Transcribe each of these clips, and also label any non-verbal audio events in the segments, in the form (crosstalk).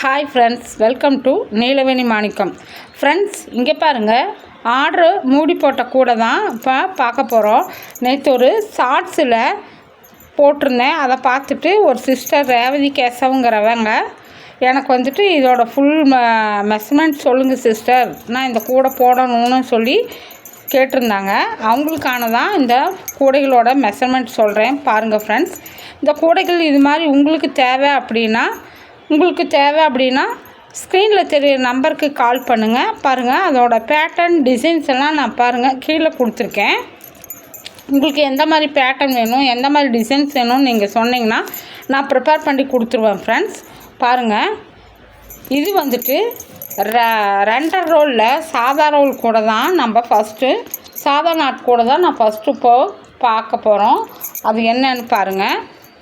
Hi friends welcome to Neelaveni Manickam friends இங்கே பாருங்கள் order மூடி போட்ட கூட தான் இப்போ பார்க்க போகிறோம் நேற்று ஒரு ஷார்ட்ஸில் போட்டிருந்தேன். அதை பார்த்துட்டு ஒரு சிஸ்டர் ரேவதி கேசவங்கிறவங்க எனக்கு வந்துட்டு இதோட ஃபுல் மெஷர்மெண்ட் சொல்லுங்கள் சிஸ்டர் நான் இந்த கூடை போடணும்னு சொல்லி கேட்டிருந்தாங்க. அவங்களுக்கான தான் இந்த கூடைகளோட மெஷர்மெண்ட் சொல்கிறேன் பாருங்கள் ஃப்ரெண்ட்ஸ் இந்த கூடைகள் இது மாதிரி உங்களுக்கு தேவை அப்படின்னா உங்களுக்கு தேவை அப்படின்னா ஸ்க்ரீனில் தெரியிற நம்பருக்கு கால் பண்ணுங்கள் பாருங்கள் அதோடய பேட்டர்ன் டிசைன்ஸ் எல்லாம் நான் பாருங்கள் கீழே கொடுத்துருக்கேன். உங்களுக்கு எந்த மாதிரி பேட்டர்ன் வேணும் எந்த மாதிரி டிசைன்ஸ் வேணும்னு நீங்கள் சொன்னீங்கன்னா நான் ப்ரிப்பேர் பண்ணி கொடுத்துருவேன் ஃப்ரெண்ட்ஸ் பாருங்கள் இது வந்துட்டு ர ரெண்டர் ரோலில் சாதா ரோல் கூட தான் நம்ம ஃபஸ்ட்டு சாதா நாட் கூட தான் நான் ஃபஸ்ட்டு இப்போ பார்க்க போகிறோம் அது என்னன்னு பாருங்கள்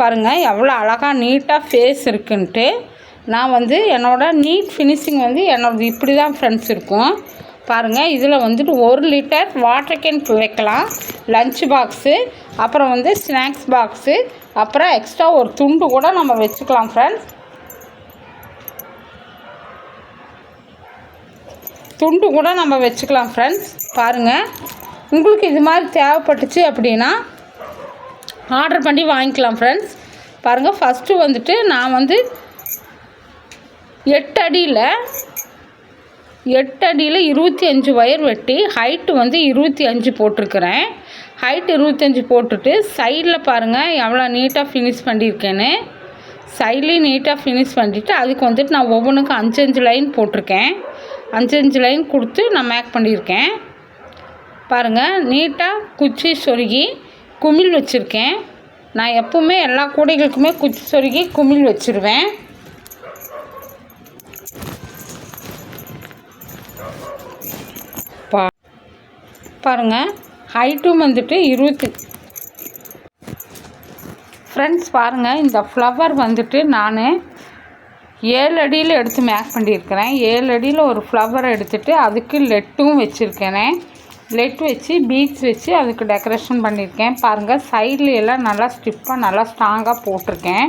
பாருங்கள் எவ்வளோ அழகாக நீட்டாக ஃபேஸ் இருக்குன்ட்டு. நான் வந்து என்னோடய நீட் ஃபினிஷிங் வந்து என்னோடது இப்படி தான் ஃப்ரெண்ட்ஸ் இருக்கும். பாருங்கள் இதில் வந்துட்டு ஒரு லிட்டர் வாட்டர் கேன் வைக்கலாம். லஞ்ச் பாக்ஸு அப்புறம் வந்து ஸ்நாக்ஸ் பாக்ஸு அப்புறம் எக்ஸ்ட்ரா ஒரு துண்டு கூட நம்ம வச்சுக்கலாம் ஃப்ரெண்ட்ஸ் துண்டு கூட நம்ம வச்சுக்கலாம் ஃப்ரெண்ட்ஸ் பாருங்கள் உங்களுக்கு இது மாதிரி தேவைப்பட்டுச்சு அப்படின்னா ஆர்டர் பண்ணி வாங்கிக்கலாம் ஃப்ரெண்ட்ஸ் பாருங்கள் ஃபஸ்ட்டு வந்துட்டு நான் வந்து எட்டு அடியில் எட்டு அடியில் இருபத்தி அஞ்சு ஒயர் வெட்டி ஹைட்டு வந்து இருபத்தி அஞ்சு போட்டிருக்கிறேன். ஹைட் இருபத்தஞ்சி போட்டுட்டு சைடில் பாருங்கள் எவ்வளோ நீட்டாக ஃபினிஷ் பண்ணியிருக்கேன்னு. சைட்லேயும் நீட்டாக ஃபினிஷ் பண்ணிவிட்டு அதுக்கு வந்துட்டு நான் ஒவ்வொன்றுக்கும் அஞ்சு அஞ்சு லைன் போட்டிருக்கேன். அஞ்சு அஞ்சு லைன் கொடுத்து நான் மேக் பண்ணியிருக்கேன். பாருங்கள் நீட்டாக குச்சி சொருகி குமிழ் வச்சுருக்கேன். நான் எப்போவுமே எல்லா கூடைகளுக்குமே குச்சி சொருகி குமிழ் வச்சுருவேன். பா பாருங்கள் ஹைட்டும் வந்துட்டு இருபத்தி ஃப்ரெண்ட்ஸ் பாருங்கள் இந்த ஃப்ளவர் வந்துட்டு நான் ஏழு அடியில் எடுத்து மேக் பண்ணியிருக்கிறேன். ஏழு அடியில் ஒரு ஃப்ளவரை எடுத்துகிட்டு அதுக்கு லெட்டும் வச்சுருக்கேனே லெட் வச்சு பீட்ஸ் வச்சு அதுக்கு டெக்கரேஷன் பண்ணியிருக்கேன் பாருங்கள் சைடில் எல்லாம் நல்லா ஸ்டிப்பாக நல்லா ஸ்ட்ராங்காக போட்டிருக்கேன்.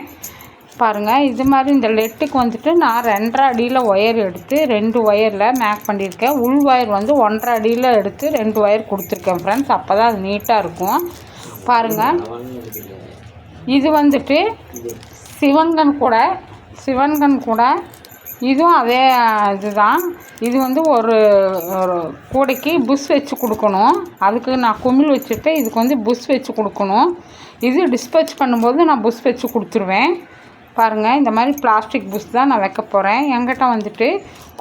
பாருங்கள் இது மாதிரி இந்த லெட்டுக்கு வந்துட்டு நான் ரெண்டரை அடியில் ஒயர் எடுத்து ரெண்டு ஒயரில் மேக் பண்ணியிருக்கேன் உள் ஒயர் வந்து ஒன்றரை அடியில் எடுத்து ரெண்டு ஒயர் கொடுத்துருக்கேன் ஃப்ரெண்ட்ஸ் அப்போ தான் அது நீட்டாக இருக்கும். பாருங்கள் இது வந்துட்டு சிவங்கன் கூட சிவன்கன் கூட இதுவும் அதே இதுதான். இது வந்து ஒரு ஒரு கூடைக்கு புஷ் வச்சு கொடுக்கணும். அதுக்கு நான் குமிழ் வச்சுட்டு இதுக்கு வந்து புஷ் வச்சு கொடுக்கணும். இது டிஸ்பேச் பண்ணும்போது நான் புஷ் வச்சு கொடுத்துருவேன். பாருங்கள் இந்த மாதிரி பிளாஸ்டிக் புஷ் தான் நான் வைக்க போகிறேன் என்கிட்ட வந்துட்டு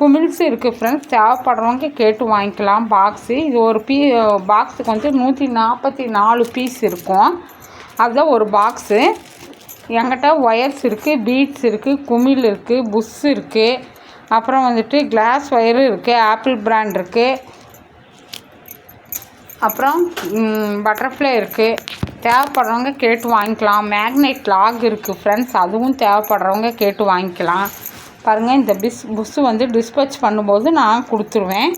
குமிழ்ஸ் இருக்குது ஃப்ரெண்ட்ஸ் தேவைப்படுறவங்க கேட்டு வாங்கிக்கலாம். பாக்ஸு இது ஒரு பீ பாக்ஸுக்கு வந்து நூற்றி நாற்பத்தி நாலு பீஸ் இருக்கும். அதுதான் ஒரு பாக்ஸு என்கிட்ட ஒயர்ஸ் இருக்குது பீட்ஸ் இருக்குது குமிழ் இருக்குது புஷ் இருக்குது அப்புறம் வந்துட்டு கிளாஸ் ஒயரும் இருக்குது ஆப்பிள் பிராண்ட் இருக்குது அப்புறம் பட்டர்ஃப்ளை இருக்குது தேவைப்படுறவங்க கேட்டு வாங்கிக்கலாம். மேக்னெட் லாக் இருக்குது ஃப்ரெண்ட்ஸ் அதுவும் தேவைப்படுறவங்க கேட்டு வாங்கிக்கலாம். பாருங்கள் இந்த பிஸ் புஸ்ஸு வந்து டிஸ்பேச் பண்ணும்போது நான் கொடுத்துருவேன்.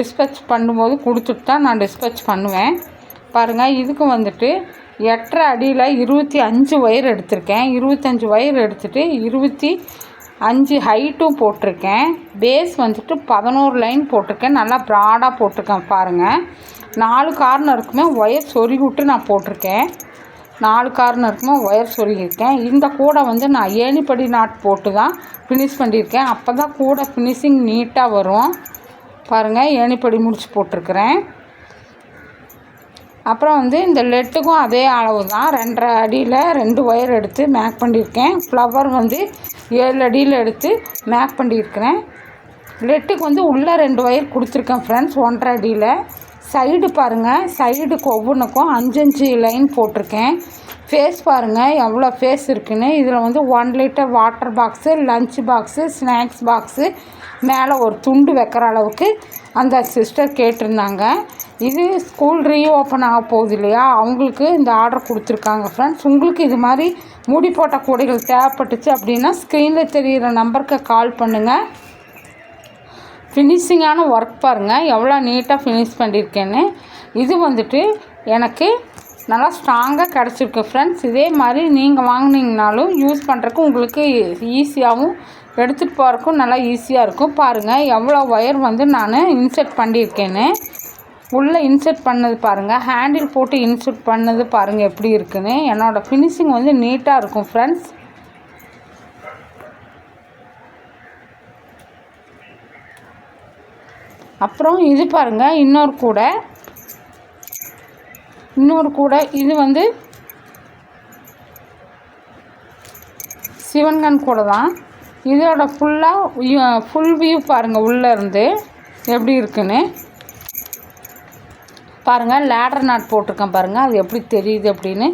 டிஸ்பேச் பண்ணும்போது கொடுத்துட்டு தான் நான் டிஸ்பேச் பண்ணுவேன். பாருங்கள் இதுக்கு வந்துட்டு எட்டரை அடியில் இருபத்தி அஞ்சு ஒயர் எடுத்திருக்கேன். இருபத்தஞ்சி ஒயர் எடுத்துகிட்டு இருபத்தி அஞ்சு ஹைட்டும் போட்டிருக்கேன். பேஸ் வந்துட்டு பதினோரு லைன் போட்டிருக்கேன். நல்லா ப்ராடாக போட்டிருக்கேன் பாருங்கள் நாலு கார்னருக்குமே ஒயர் சொருகி விட்டு நான் போட்டிருக்கேன். நாலு கார்னருக்குமே ஒயர் சொருகியிருக்கேன். இந்த கூடை வந்து நான் ஏணிப்படி நாட் போட்டு தான் ஃபினிஷ் பண்ணியிருக்கேன். அப்போ தான் கூடை ஃபினிஷிங் நீட்டாக வரும். பாருங்கள் ஏணிப்படி முடிச்சு போட்டிருக்கிறேன். அப்புறம் வந்து இந்த லெட்டுக்கும் அதே அளவு தான். ரெண்டரை அடியில் ரெண்டு ஒயர் எடுத்து மேக் பண்ணியிருக்கேன். ஃப்ளவர் வந்து ஏழு அடியில் எடுத்து மேக் பண்ணியிருக்கிறேன். லெட்டுக்கு வந்து உள்ளே ரெண்டு ஒயர் கொடுத்துருக்கேன் ஃப்ரெண்ட்ஸ் ஒன்றரை அடியில். சைடு பாருங்கள் சைடுக்கு ஒவ்வொன்றுக்கும் அஞ்சு அஞ்சு லைன் போட்டிருக்கேன். ஃபேஸ் பாருங்கள் எவ்வளோ ஃபேஸ் இருக்குன்னு. இதில் வந்து one litre water box lunch box snacks box மேலே ஒரு துண்டு வைக்கிற அளவுக்கு அந்த சிஸ்டர் கேட்டிருந்தாங்க. இது ஸ்கூல் ரீஓப்பன் ஆக போகுது இல்லையா? அவங்களுக்கு இந்த ஆர்டர் கொடுத்துருக்காங்க ஃப்ரெண்ட்ஸ் உங்களுக்கு இது மாதிரி மூடி போட்ட கூடைகள் தேவைப்பட்டுச்சு அப்படின்னா ஸ்க்ரீனில் தெரிகிற நம்பருக்கு கால் பண்ணுங்கள் ஃபினிஷிங்கான ஒர்க் பாருங்கள் எவ்வளோ நீட்டாக ஃபினிஷ் பண்ணியிருக்கேன்னு இது வந்துட்டு எனக்கு நல்லா ஸ்ட்ராங்காக கிடச்சிருக்கு ஃப்ரெண்ட்ஸ் இதே மாதிரி நீங்கள் வாங்கினீங்கனாலும் யூஸ் பண்ணுறக்கு உங்களுக்கு ஈஸியாகவும் எடுத்துகிட்டு போகிறக்கும் நல்லா ஈஸியாக இருக்கும். பாருங்கள் எவ்வளோ ஒயர் வந்து நான் இன்செர்ட் பண்ணியிருக்கேன்னு உள்ளே இன்செர்ட் பண்ணது பாருங்கள் ஹேண்டில் போட்டு இன்செர்ட் பண்ணது பாருங்கள் எப்படி இருக்குன்னு. என்னோடய ஃபினிஷிங் வந்து நீட்டாக இருக்கும் ஃப்ரெண்ட்ஸ் அப்புறம் இது பாருங்கள் இன்னொரு கூட. இன்னொரு கூடை இது வந்து சிவன்கண் கூடை தான். இதோட ஃபுல்லாக ஃபுல் வியூ பாருங்கள் உள்ளேருந்து எப்படி இருக்குன்னு. பாருங்கள் லேடர் நாட் போட்டிருக்கேன் பாருங்கள் அது எப்படி தெரியுது அப்படின்னு.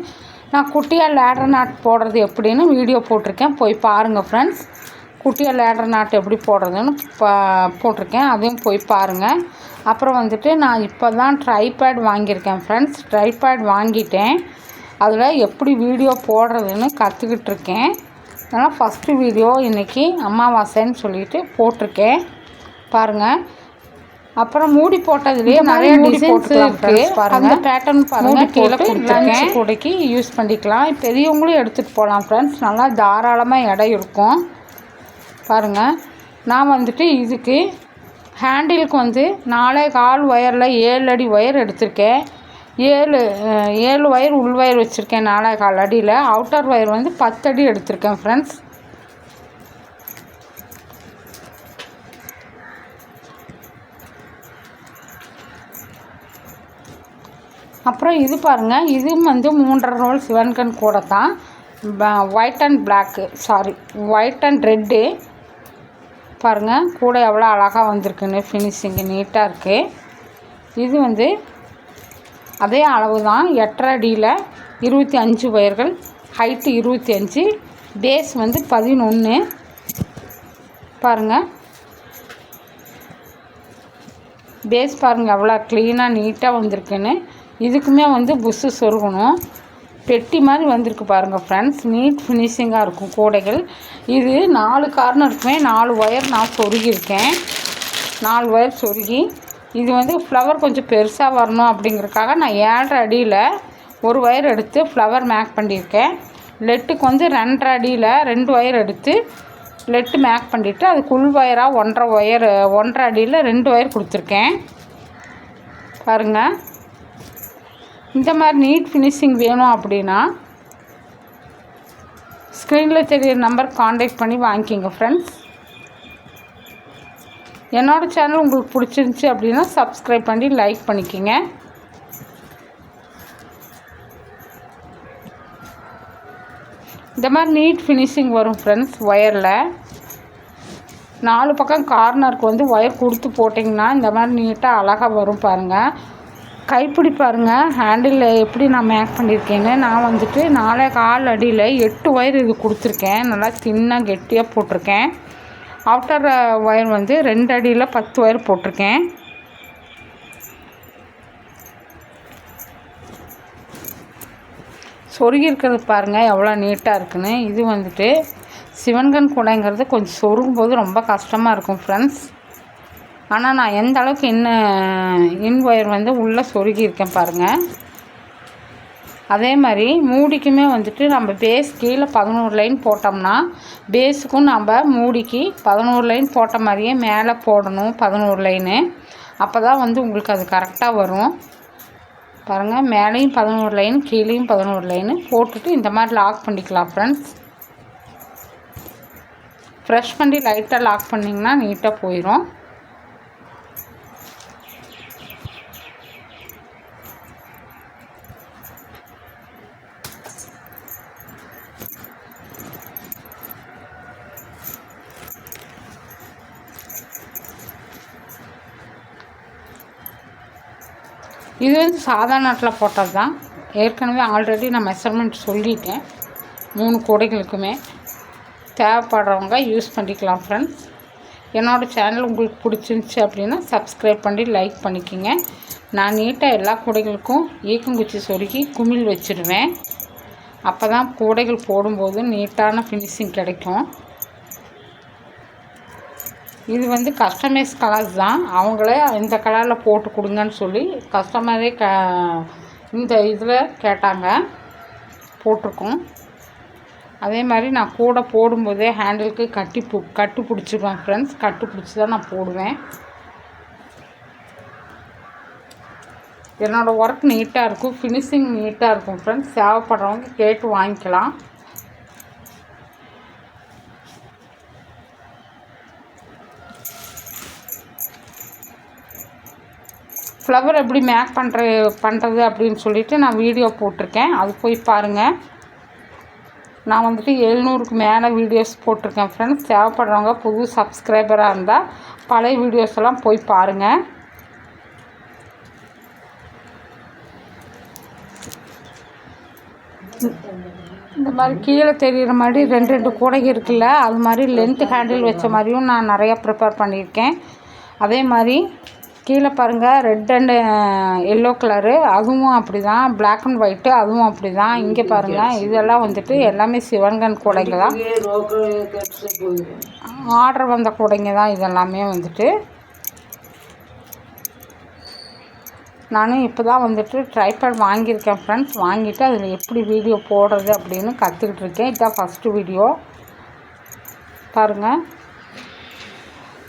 நான் குட்டியாக லேடர் நாட் போடுறது எப்படின்னு வீடியோ போட்டிருக்கேன். போய் பாருங்கள் ஃப்ரெண்ட்ஸ் குட்டியாக லேடர் நாட் எப்படி போடுறதுன்னு பா போட்டிருக்கேன். அதையும் போய் பாருங்கள் அப்புறம் வந்துட்டு நான் இப்போ தான் ட்ரைபேட் வாங்கியிருக்கேன் ஃப்ரெண்ட்ஸ் ட்ரைபேட் வாங்கிட்டேன். அதில் எப்படி வீடியோ போடுறதுன்னு கற்றுக்கிட்டு இருக்கேன். அதனால் ஃபஸ்ட்டு வீடியோ இன்றைக்கி அமாவாசைன்னு சொல்லிட்டு போட்டிருக்கேன். பாருங்கள் அப்புறம் மூடி போட்டதுலேயே நிறைய டிசைன்ஸ் இருக்கு. அந்த பேட்டர்ன் பாருங்க. கீழே கொடுத்துருக்கேன். கூடைக்கு யூஸ் பண்ணிக்கலாம். பெரியவங்களும் எடுத்துகிட்டு போகலாம் ஃப்ரெண்ட்ஸ் நல்லா தாராளமாக இடம் இருக்கும். பாருங்கள் நான் வந்துட்டு இதுக்கு ஹேண்டிலுக்கு வந்து நாலே கால் ஒயரில் ஏழு அடி ஒயர் எடுத்திருக்கேன். ஏழு ஏழு ஒயர் உள் ஒயர் வச்சுருக்கேன் நாலே கால் அடியில். அவுட்டர் ஒயர் வந்து பத்து அடி எடுத்திருக்கேன் ஃப்ரெண்ட்ஸ் அப்புறம் இது பாருங்கள் இதுவும் வந்து மூன்றரை ரோல் சிவன்கன் கூட தான் white and black sari white and red பாருங்கள் கூட எவ்வளோ அழகாக வந்திருக்குன்னு ஃபினிஷிங்கு நீட்டாக இருக்குது இது வந்து அதே அளவு தான் எட்டரை அடியில் இருபத்தி அஞ்சு ஒயர்கள் ஹைட்டு இருபத்தி அஞ்சு பேஸ் வந்து பதினொன்று பாருங்கள் பேஸ் பாருங்கள் எவ்வளோ க்ளீனாக நீட்டாக வந்திருக்குன்னு. இதுக்குமே வந்து புஷ்ஷு சொருகணும். பெட்டி மாதிரி வந்திருக்கு பாருங்கள் ஃப்ரெண்ட்ஸ் நீட் ஃபினிஷிங்காக இருக்கும் கூடைகள். இது நாலு கார்னருக்குமே நாலு ஒயர் நான் சொருகியிருக்கேன். நாலு ஒயர் சொருகி. இது வந்து ஃப்ளவர் கொஞ்சம் பெருசாக வரணும் அப்படிங்கிறதுக்காக நான் ஏழரை அடியில் ஒரு ஒயர் எடுத்து ஃப்ளவர் மேக் பண்ணியிருக்கேன். லெட்டுக்கு வந்து ரெண்டரை அடியில் ரெண்டு ஒயர் எடுத்து லெட்டு மேக் பண்ணிவிட்டு அது குள் ஒயராக ஒன்றரை ஒயர் ஒன்றரை அடியில் ரெண்டு ஒயர் கொடுத்துருக்கேன். பாருங்கள் இந்த மாதிரி நீட் ஃபினிஷிங் வேணும் அப்படின்னா ஸ்க்ரீனில் தெரியிற நம்பர் காண்டாக்ட் பண்ணி வாங்கிக்கிங்க ஃப்ரெண்ட்ஸ் என்னோடய சேனல் உங்களுக்கு பிடிச்சிருந்துச்சி அப்படின்னா சப்ஸ்கிரைப் பண்ணி லைக் பண்ணிக்கோங்க. இந்த மாதிரி நீட் ஃபினிஷிங் வரும் ஃப்ரெண்ட்ஸ் ஒயரில் நாலு பக்கம் கார்னருக்கு வந்து ஒயர் கொடுத்து போட்டிங்கன்னா இந்த மாதிரி நீட்டாக அழகாக வரும் பாருங்கள் கைப்பிடி பாருங்கள் ஹேண்டில் எப்படி நான் மேக் பண்ணியிருக்கேன்னு நான் வந்துட்டு நாலே கால் அடியில் எட்டு ஒயர் இது கொடுத்துருக்கேன். நல்லா தின்னாக கெட்டியாக போட்டிருக்கேன். அவுட்டர் ஒயர் வந்து ரெண்டு அடியில் பத்து ஒயர் போட்டிருக்கேன். சொருகி இருக்கிறது பாருங்கள் எவ்வளோ நீட்டாக இருக்குன்னு. இது வந்துட்டு சிவன்கன் கூடைங்கிறது கொஞ்சம் சொருகும் போது ரொம்ப கஷ்டமாக இருக்கும் ஃப்ரெண்ட்ஸ் ஆனால் நான் எந்த அளவுக்கு இன்னும் இன் ஒயர் வந்து உள்ளே சொருகியிருக்கேன் பாருங்கள் அதே மாதிரி மூடிக்குமே வந்துட்டு நம்ம பேஸ் கீழே பதினோரு லைன் போட்டோம்னா பேஸுக்கும் நம்ம மூடிக்கு பதினோரு லைன் போட்ட மாதிரியே மேலே போடணும் பதினோரு லைனு அப்போ தான் வந்து உங்களுக்கு அது கரெக்டாக வரும். பாருங்கள் மேலேயும் பதினோரு லைன் கீழேயும் பதினோரு லைனு போட்டுட்டு இந்த மாதிரி லாக் பண்ணிக்கலாம் ஃப்ரெண்ட்ஸ் ஃப்ரெஷ் பண்ணி லைட்டாக லாக் பண்ணிங்கன்னா நீட்டாக போயிடும் இது வந்து சாதா நாட்டில் போட்டது தான். ஏற்கனவே ஆல்ரெடி நான் மெஷர்மெண்ட் சொல்லிட்டேன். மூணு கூடைகளுக்குமே. தேவைப்படுறவங்க யூஸ் பண்ணிக்கலாம் ஃப்ரெண்ட்ஸ் என்னோடய சேனல் உங்களுக்கு பிடிச்சிருந்துச்சி அப்படின்னா சப்ஸ்கிரைப் பண்ணி லைக் பண்ணிக்கோங்க. நான் நீட்டாக எல்லா கூடைகளுக்கும் ஈக்கங்குச்சி சொருகி குமிழ் வச்சுருவேன். அப்போ தான் கூடைகள் போடும்போது நீட்டான ஃபினிஷிங் கிடைக்கும். இது வந்து கஸ்டமைஸ் கலர்ஸ் தான். அவங்களே இந்த கலரில் போட்டு கொடுங்கன்னு சொல்லி கஸ்டமரே க இந்த இதில் கேட்டாங்க. போட்டிருக்கோம். அதே மாதிரி நான் கூட போடும்போதே ஹேண்டிலுக்கு கட்டி பு கட்டு பிடிச்சிருவேன் ஃப்ரெண்ட்ஸ் கட்டு பிடிச்சி தான் நான் போடுவேன். என்னோடய ஒர்க் நீட்டாக இருக்கும். ஃபினிஷிங் நீட்டாக இருக்கும் ஃப்ரெண்ட்ஸ் தேவைப்படுறவங்க கேட்டு வாங்கிக்கலாம். ஃப்ளவர் எப்படி மேக் பண்ணுற பண்ணுறது அப்படின்னு சொல்லிட்டு நான் வீடியோ போட்டிருக்கேன். அது போய் பாருங்கள் நான் வந்துட்டு எழுநூறுக்கு மேலே வீடியோஸ் போட்டிருக்கேன் ஃப்ரெண்ட்ஸ் தேவைப்படுறவங்க புது சப்ஸ்கிரைபராக இருந்தால் பழைய வீடியோஸ் எல்லாம் போய் பாருங்கள் இந்த மாதிரி கீழே தெரிகிற மாதிரி ரெண்டு ரெண்டு கூடைகள் இருக்குல்ல அது மாதிரி லென்த் ஹேண்டில் வச்ச மாதிரியும் நான் நிறையா ப்ரிப்பேர் பண்ணியிருக்கேன். அதே மாதிரி கீழே பாருங்கள் ரெட் அண்டு எல்லோ கலரு அதுவும் அப்படி தான் பிளாக் அண்ட் ஒயிட்டு அதுவும் அப்படி தான் இங்கே பாருங்கள் இதெல்லாம் வந்துட்டு எல்லாமே சிவன்கன் கூடைங்க தான். ஆர்டர் வந்த கூடைங்க தான் இதெல்லாமே வந்துட்டு. நானும் இப்போ தான் வந்துட்டு ட்ரைபேட் வாங்கியிருக்கேன் ஃப்ரெண்ட்ஸ் வாங்கிட்டு அதில் எப்படி வீடியோ போடுறது அப்படின்னு கற்றுக்கிட்டு இருக்கேன். இதுதான் ஃபஸ்ட்டு வீடியோ பாருங்கள்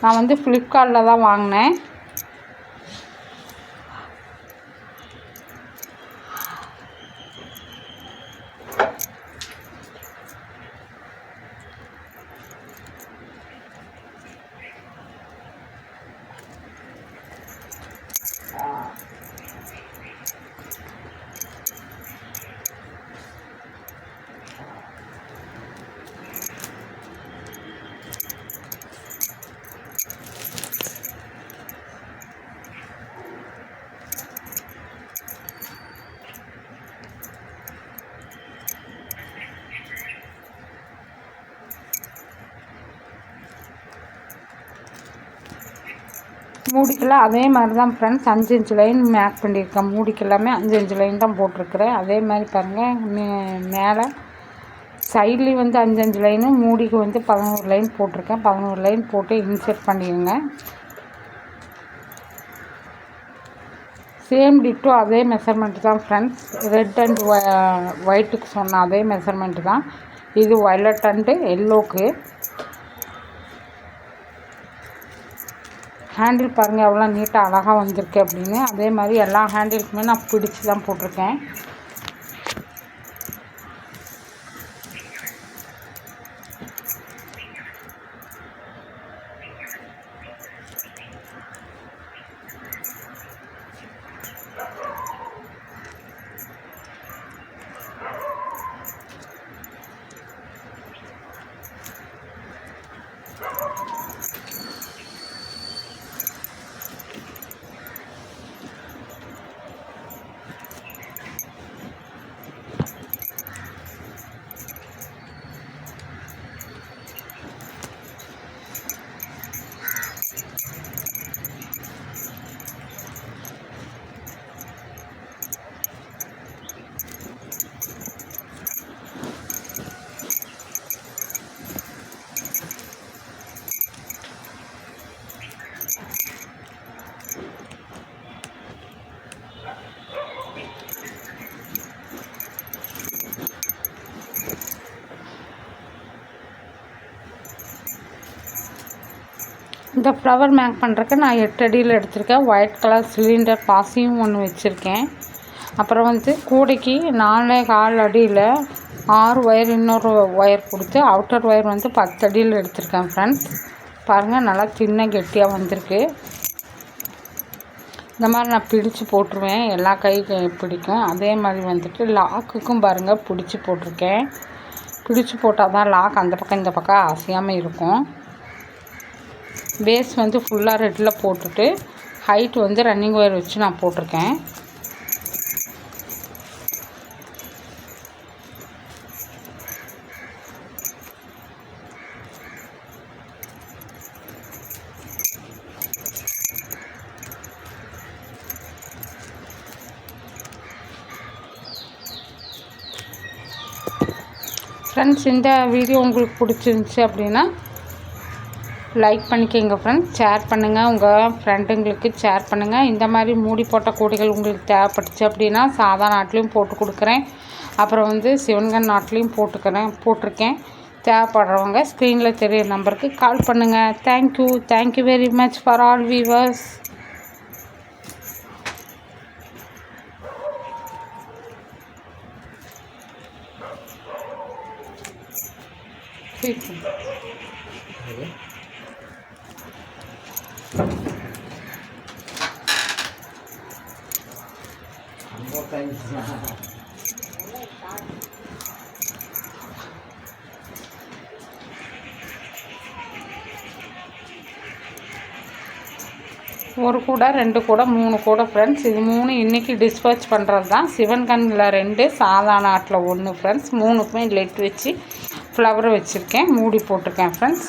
நான் வந்து ஃப்ளிப்கார்ட்டில் தான் வாங்கினேன். மூடிக்கெல்லாம் அதே மாதிரி தான் ஃப்ரெண்ட்ஸ் அஞ்சு அஞ்சு லைன் மேக் பண்ணியிருக்கேன். மூடிக்கு எல்லாமே அஞ்சு அஞ்சு லைன் தான் போட்டிருக்கிறேன். அதே மாதிரி பாருங்கள் மே மேலே சைட்லேயும் வந்து அஞ்சு அஞ்சு லைனு மூடிக்கு வந்து பதினோரு லைன் போட்டிருக்கேன். பதினோரு லைன் போட்டு இன்செர்ட் பண்ணிடுங்க. சேம் டிட்டும் அதே மெஷர்மெண்ட் தான் ஃப்ரெண்ட்ஸ் ரெட் அண்ட் ஒயிட்டுக்கு சொன்ன அதே மெஷர்மெண்ட் தான். இது வயலட் அண்டு எல்லோக்கு ஹேண்டில் பாருங்கள் எவ்வளோ நீட்டாக அழகாக வந்திருக்கு அப்படின்னு. அதே மாதிரி எல்லா ஹேண்டிலுக்குமே நான் பிடிச்சி தான் போட்டிருக்கேன். இந்த ஃப்ளவர் மேக் பண்ணுறக்கு நான் எட்டு அடியில் எடுத்திருக்கேன். ஒயிட் கலர் சிலிண்டர் பாசியும் ஒன்று வச்சுருக்கேன். அப்புறம் வந்து கூடைக்கு நாலே கால் அடியில் ஆறு ஒயர் இன்னொரு ஒயர் கொடுத்து அவுட்டர் ஒயர் வந்து பத்து அடியில் எடுத்திருக்கேன் ஃப்ரெண்ட்ஸ் பாருங்கள் நல்லா சின்ன கெட்டியாக வந்திருக்கு. இந்த மாதிரி நான் பிடிச்சு போட்டுருவேன். எல்லா கை பிடிக்கும். அதே மாதிரி வந்துட்டு லாக்குக்கும் பாருங்கள் பிடிச்சி போட்டிருக்கேன். பிடிச்சி போட்டால் தான் லாக் அந்த பக்கம் இந்த பக்கம் அசையாமல் இருக்கும். பேஸ் வந்து ஃபுல்லாக ரெட்டில் போட்டுட்டு ஹைட் வந்து ரன்னிங் ஒயர் வச்சு நான் போட்டிருக்கேன். ஃப்ரெண்ட்ஸ் இந்த வீடியோ உங்களுக்கு பிடிச்சிருந்துச்சி அப்படின்னா லைக் பண்ணிக்கோங்க ஃப்ரெண்ட்ஸ் ஷேர் பண்ணுங்கள் உங்கள் ஃப்ரெண்டுங்களுக்கு ஷேர் பண்ணுங்கள் இந்த மாதிரி மூடி போட்ட கூடைகள் உங்களுக்கு தேவைப்பட்டுச்சு அப்படின்னா சாதா நாட்லேயும் போட்டு கொடுக்குறேன். அப்புறம் வந்து சிவன்கன் நாட்லேயும் போட்டுக்கிறேன் போட்டிருக்கேன். தேவைப்படுறவங்க ஸ்க்ரீனில் தெரிய நம்பருக்கு கால் பண்ணுங்கள் thank you thank you very much for all viewers (laughs) ஒரு கூடை ரெண்டு கூடை மூணு கூடை ஃப்ரெண்ட்ஸ் இது மூணு இன்றைக்கி டிஸ்பேச் பண்ணுறது தான் சிவன் கண்ணில் ரெண்டு சாதாரண ஆட்டில் ஒன்று ஃப்ரெண்ட்ஸ் மூணுக்குமே லெட் வச்சு ஃப்ளவர் வச்சுருக்கேன். மூடி போட்டிருக்கேன் ஃப்ரெண்ட்ஸ்